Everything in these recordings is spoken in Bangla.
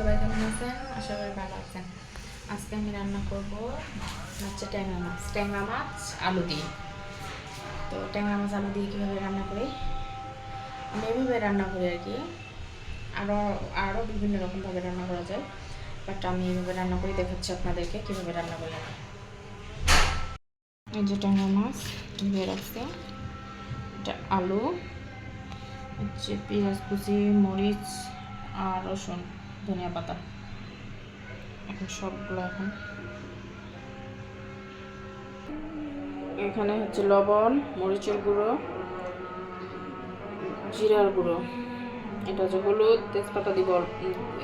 সবাই কেমন আছেন? আশা করি ভালো আছেন। আজকে আমি রান্না করব হচ্ছে ট্যাংরা মাছ। ট্যাংরা মাছ, আলু দিয়ে। তো ট্যাংরা মাছ, আলু দিয়ে কীভাবে রান্না করি? আমি এভাবে রান্না করি আর কি। আরও আরও বিভিন্ন রকমভাবে রান্না করা যায়। বাট আমি এইভাবে রান্না করি, দেখাচ্ছি আপনাদেরকে কীভাবে রান্না করি। এই যে ট্যাংরা মাছ, ধুয়ে রাখছি। এটা আলু হচ্ছে পেঁয়াজ কুচি, মরিচ আর রসুন। ধনিয়া পাতা। এখন সবগুলো এখন। এখানে হচ্ছে লবণ, মরিচের গুঁড়ো, জিরার গুঁড়ো। এটা হচ্ছে হলুদ, তেজপাতা দিব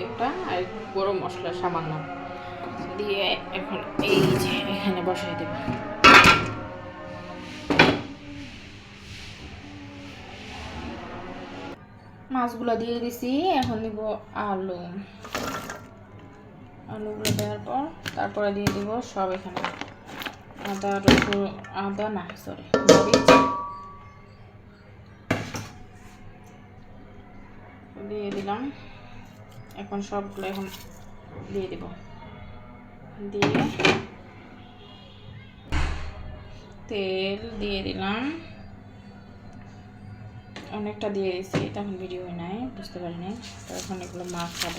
একটা আর গরম মশলা সামান্য। দিয়ে এখন এই যে এখানে বসাই দেব। মাছগুলো দিয়ে দিছি, এখন দিব আলু। আলুগুলো দেওয়ার পর তারপরে দিয়ে দিব সব এখানে। আদা, রসুন, আদা না সরি মরিচ। দিয়ে দিলাম। এখন সবগুলো এখন দিয়ে দিব। দিয়ে তেল দিয়ে দিলাম। অনেকটা দিয়ে দিয়েছি তখন ভিডিও নাই, বুঝতে পারিনি তো এখন এগুলো মাছ খাব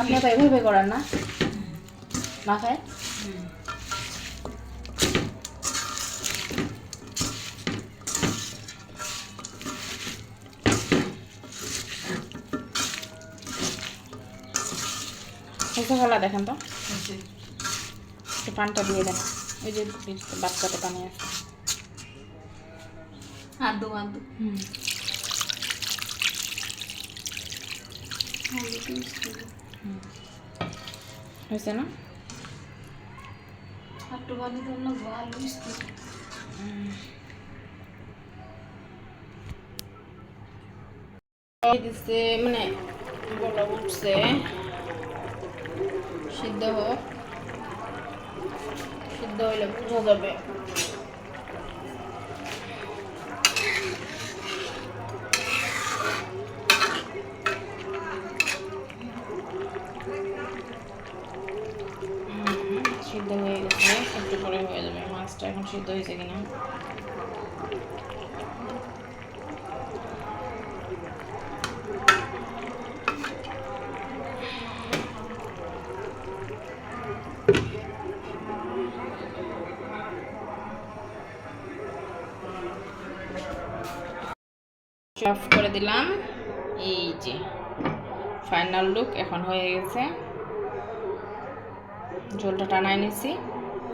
আপনারা তো এভাবে করেন না? মাথায় খেলা দেখেন তো। একটু পানটা দিয়ে দেন। ওই যে বাচ্চাতে পানি আছে। আদু আদু। হুম। হয়েছে না? একটু বানি জন্য মিষ্টি। দিচ্ছে মানে বলা উঠছে। সিদ্ধ হোক। সিদ্ধ হইলে বোঝা যাবে। সিদ্ধ হয়ে গেছে একটু পরে হয়ে যাবে। মাছটা এখন সিদ্ধ হয়েছে কিনা? অফ করে দিলাম। এই যে ফাইনাল লুক এখন হয়ে গেছে। ঝোলটা টানাই নিছি।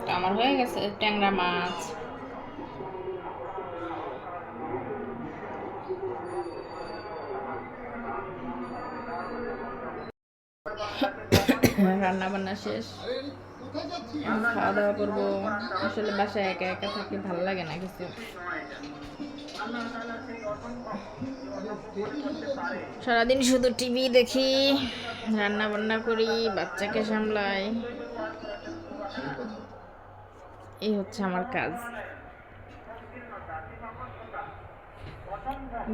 তো আমার হয়ে গেছে ট্যাংরা মাছ। রান্না বান্না শেষ। খাওয়া দাওয়া করব। আসলে বাসায় একা একা থাকলে ভালো লাগে না কিছু। সারাদিন শুধু টিভি দেখি রান্না বান্না করি, বাচ্চাকে সামলাই। এই হচ্ছে আমার কাজ।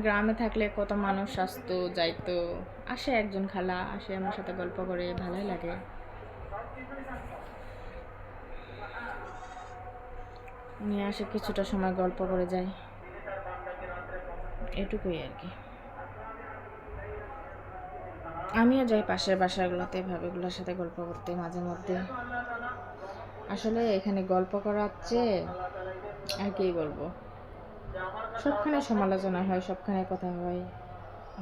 গ্রামে থাকলে কত মানুষ আসতো, যাইতো। আসে একজন খালা, আসে আমার সাথে গল্প করে, ভালোই লাগে। উনি আসে কিছুটা সময় গল্প করে যায়। এটুকুই আর কি। আমিও যাই পাশের বাসাগুলোতে, ভাবিগুলোর সাথে গল্প করতে মাঝে মধ্যে। আসলে এখানে গল্প করার চেয়ে আর কি বলব? সবখানে সমালোচনা হয়, সবখানে কথা হয়।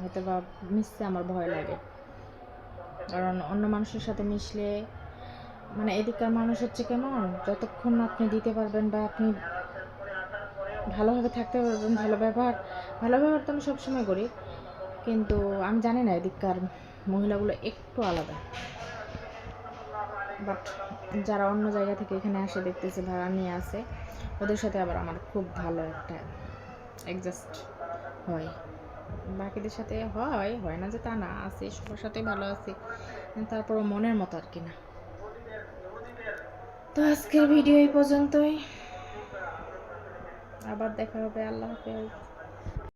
হয়তো বা মিশতে আমার ভয় লাগে। কারণ অন্য মানুষের সাথে মিশলে মানে এদিককার মানুষ হচ্ছে কেমন? যতক্ষণ আপনি দিতে পারবেন বা আপনি ভালোভাবে থাকতে পারবেন, ভালো ব্যবহার ভালো ব্যবহার তো আমি সবসময় করি। কিন্তু আমি জানি না এদিককার মহিলাগুলো একটু আলাদা। বাট যারা অন্য জায়গা থেকে এখানে আসে, দেখতেছে ভাড়া নিয়ে আসে, ওদের সাথে আবার আমার খুব ভালো একটা অ্যাডজাস্ট হয়। বাকিদের সাথে হয় হয় না যে তা না, আছে, সবার সাথে ভালো আছি। তারপরও মনের মতো আর কি না। তো আজকের ভিডিও এই পর্যন্তই। আবার দেখা হবে আল্লাহ হাফেজ।